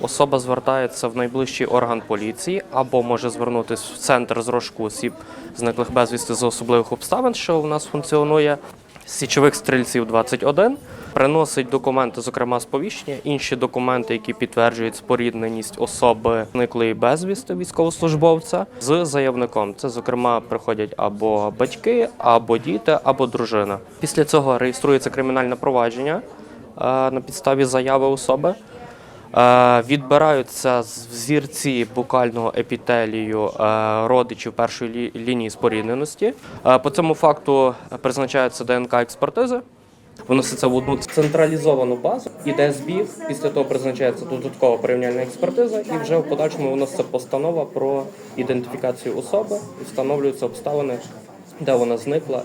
Особа звертається в найближчий орган поліції або може звернутися в центр з осіб, зниклих безвісти за особливих обставин, що у нас функціонує. Січових стрільців 21, приносить документи, зокрема сповіщення, інші документи, які підтверджують спорідненість особи зниклої безвісти військовослужбовця з заявником. Це, зокрема, приходять або батьки, або діти, або дружина. Після цього реєструється кримінальне провадження е, на підставі заяви особи. Е, Відбираються взірці букального епітелію е, родичів першої лінії спорідненості. По цьому факту призначаються ДНК експертизи. Виноситься в одну централізовану базу, іде збіг. Після того призначається додаткова порівняльна експертиза, і вже в подальшому виноситься постанова про ідентифікацію особи і встановлюються обставини, де вона зникла